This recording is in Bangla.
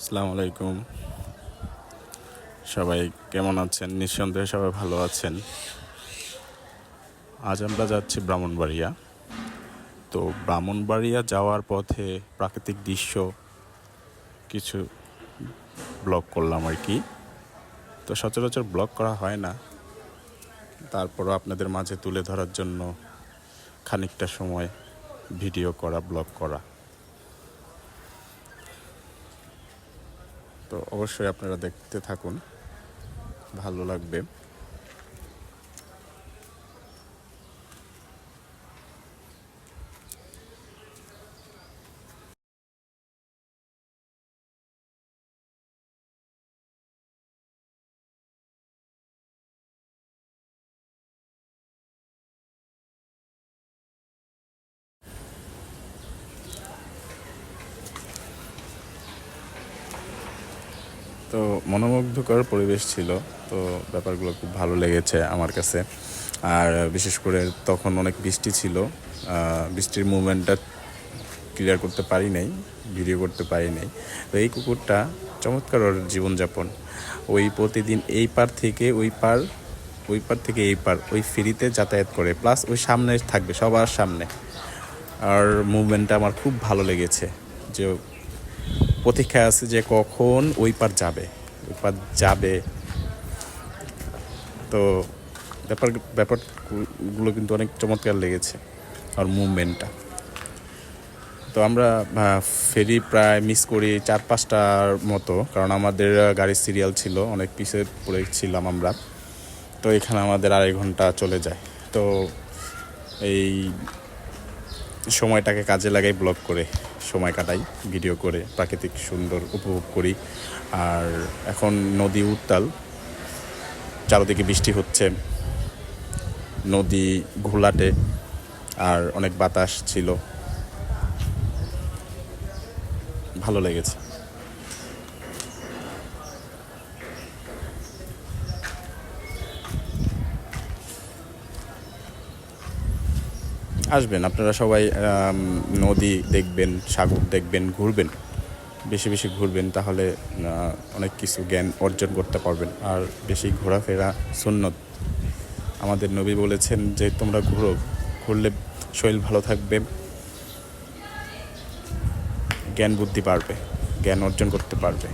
আসসালামু আলাইকুম। সবাই কেমন আছেন? নিঃসন্দেহে সবাই ভালো আছেন। আজ আমরা যাচ্ছি ব্রাহ্মণবাড়িয়া। তো ব্রাহ্মণবাড়িয়া যাওয়ার পথে প্রাকৃতিক দৃশ্য কিছু ব্লগ করলাম আর কি। তো সচরাচর ব্লগ করা হয় না। তারপরও আপনাদের মাঝে তুলে ধরার জন্য খানিকটা সময় ভিডিও করা, ব্লগ করা। তো অবশ্যই আপনারা দেখতে থাকুন। ভালো লাগবে। তো মনোমুগ্ধকর পরিবেশ ছিল, তো ব্যাপারগুলো খুব ভালো লেগেছে আমার কাছে। আর বিশেষ করে তখন অনেক বৃষ্টি ছিল বৃষ্টির মুভমেন্টটা ক্লিয়ার করতে পারি নাই ভিডিও করতে পারি নাই। তো এই কুকুরটা চমৎকার ওর জীবনযাপন। ওই প্রতিদিন এই পার থেকে ওই পার ওই পার থেকে এই পার, ওই ফেরিতে যাতায়াত করে প্লাস ওই সামনে থাকবে, সবার সামনে। আর মুভমেন্টটা আমার খুব ভালো লেগেছে, যে প্রতীক্ষায় আছে যে কখন ওই পার যাবে, ওই পার যাবে। তো ব্যাপার, ব্যাপারগুলো কিন্তু অনেক চমৎকার লেগেছে, আর মুভমেন্টটা। তো আমরা ফেরি প্রায় মিস করি চার পাঁচটার মতো, কারণ আমাদের গাড়ির সিরিয়াল ছিল, অনেক পিছিয়ে পড়েছিলাম আমরা। তো এখানে আমাদের আড়াই ঘণ্টা চলে যায়। তো এই সময়টাকে কাজে লাগাই ব্লগ করে সময় কাটাই ভিডিও করে, প্রাকৃতিক সুন্দর উপভোগ করি। আর এখন নদী উত্তাল, চারদিকে বৃষ্টি হচ্ছে, নদী ঘোলাটে, আর অনেক বাতাস ছিল। ভালো লেগেছে। আসবেন। আপনারা সবাই নদী দেখবেন, সাগর দেখবেন, ঘুরবেন। বেশি বেশি ঘুরবেন তাহলে অনেক কিছু জ্ঞান অর্জন করতে পারবেন। আর বেশি ঘোরাফেরা সুন্নত। আমাদের নবী বলেছেন যে, তোমরা ঘুরো, ঘুরলে শরীর ভালো থাকবে, জ্ঞান বুদ্ধি বাড়বে, জ্ঞান অর্জন করতে পারবে।